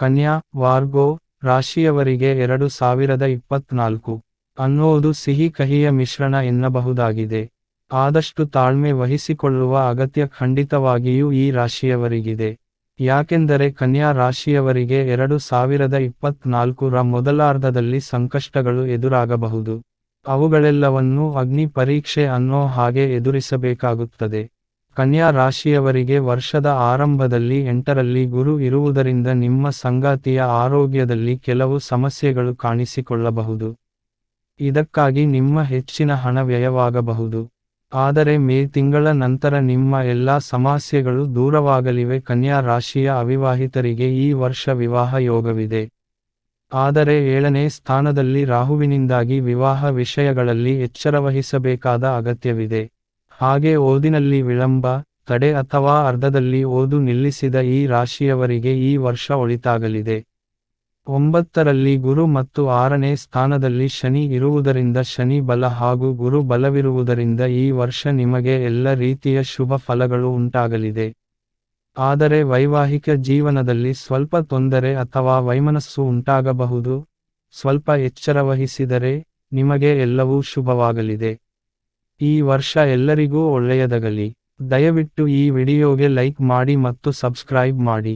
ಕನ್ಯಾ, ವಾರ್ಗೋ, ರಾಶಿಯವರಿಗೆ ಎರಡು ಸಾವಿರದ ಇಪ್ಪತ್ನಾಲ್ಕು. ಅನ್ನೋದು ಸಿಹಿ ಕಹಿಯ ಮಿಶ್ರಣ ಎನ್ನಬಹುದಾಗಿದೆ. ಆದಷ್ಟು ತಾಳ್ಮೆ ವಹಿಸಿಕೊಳ್ಳುವ ಅಗತ್ಯ ಖಂಡಿತವಾಗಿಯೂ ಈ ರಾಶಿಯವರಿಗಿದೆ. ಯಾಕೆಂದರೆ ಕನ್ಯಾ ರಾಶಿಯವರಿಗೆ ಎರಡು ಸಾವಿರದ ಇಪ್ಪತ್ನಾಲ್ಕು ರ ಮೊದಲಾರ್ಧದಲ್ಲಿ ಸಂಕಷ್ಟಗಳು ಎದುರಾಗಬಹುದು. ಅವುಗಳೆಲ್ಲವನ್ನೂ ಅಗ್ನಿ ಪರೀಕ್ಷೆ ಅನ್ನೋ ಹಾಗೆ ಎದುರಿಸಬೇಕಾಗುತ್ತದೆ. ಕನ್ಯಾ ರಾಶಿಯವರಿಗೆ ವರ್ಷದ ಆರಂಭದಲ್ಲಿ ಎಂಟರಲ್ಲಿ ಗುರು ಇರುವುದರಿಂದ ನಿಮ್ಮ ಸಂಗಾತಿಯ ಆರೋಗ್ಯದಲ್ಲಿ ಕೆಲವು ಸಮಸ್ಯೆಗಳು ಕಾಣಿಸಿಕೊಳ್ಳಬಹುದು. ಇದಕ್ಕಾಗಿ ನಿಮ್ಮ ಹೆಚ್ಚಿನ ಹಣ ವ್ಯಯವಾಗಬಹುದು. ಆದರೆ ಮೇ ತಿಂಗಳ ನಂತರ ನಿಮ್ಮ ಎಲ್ಲಾ ಸಮಸ್ಯೆಗಳು ದೂರವಾಗಲಿವೆ. ಕನ್ಯಾ ರಾಶಿಯ ಅವಿವಾಹಿತರಿಗೆ ಈ ವರ್ಷ ವಿವಾಹ ಯೋಗವಿದೆ. ಆದರೆ ಏಳನೇ ಸ್ಥಾನದಲ್ಲಿ ರಾಹುವಿನಿಂದಾಗಿ ವಿವಾಹ ವಿಷಯಗಳಲ್ಲಿ ಎಚ್ಚರವಹಿಸಬೇಕಾದ ಅಗತ್ಯವಿದೆ. ಹಾಗೆ ಓದಿನಲ್ಲಿ ವಿಳಂಬ ತಡೆ ಅಥವಾ ಅರ್ಧದಲ್ಲಿ ಓದು ನಿಲ್ಲಿಸಿದ ಈ ರಾಶಿಯವರಿಗೆ ಈ ವರ್ಷ ಒಳಿತಾಗಲಿದೆ. ಒಂಬತ್ತರಲ್ಲಿ ಗುರು ಮತ್ತು ಆರನೇ ಸ್ಥಾನದಲ್ಲಿ ಶನಿ ಇರುವುದರಿಂದ ಶನಿ ಬಲ ಹಾಗೂ ಗುರು ಬಲವಿರುವುದರಿಂದ ಈ ವರ್ಷ ನಿಮಗೆ ಎಲ್ಲ ರೀತಿಯ ಶುಭ ಫಲಗಳು ಉಂಟಾಗಲಿದೆ. ಆದರೆ ವೈವಾಹಿಕ ಜೀವನದಲ್ಲಿ ಸ್ವಲ್ಪ ತೊಂದರೆ ಅಥವಾ ವೈಮನಸ್ಸು ಉಂಟಾಗಬಹುದು. ಸ್ವಲ್ಪ ಎಚ್ಚರವಹಿಸಿದರೆ ನಿಮಗೆ ಎಲ್ಲವೂ ಶುಭವಾಗಲಿದೆ. ಈ ವರ್ಷ ಎಲ್ಲರಿಗೂ ಒಳ್ಳೆಯದಾಗಲಿ. ದಯವಿಟ್ಟು ಈ ವಿಡಿಯೋಗೆ ಲೈಕ್ ಮಾಡಿ ಮತ್ತು ಸಬ್ಸ್ಕ್ರೈಬ್ ಮಾಡಿ.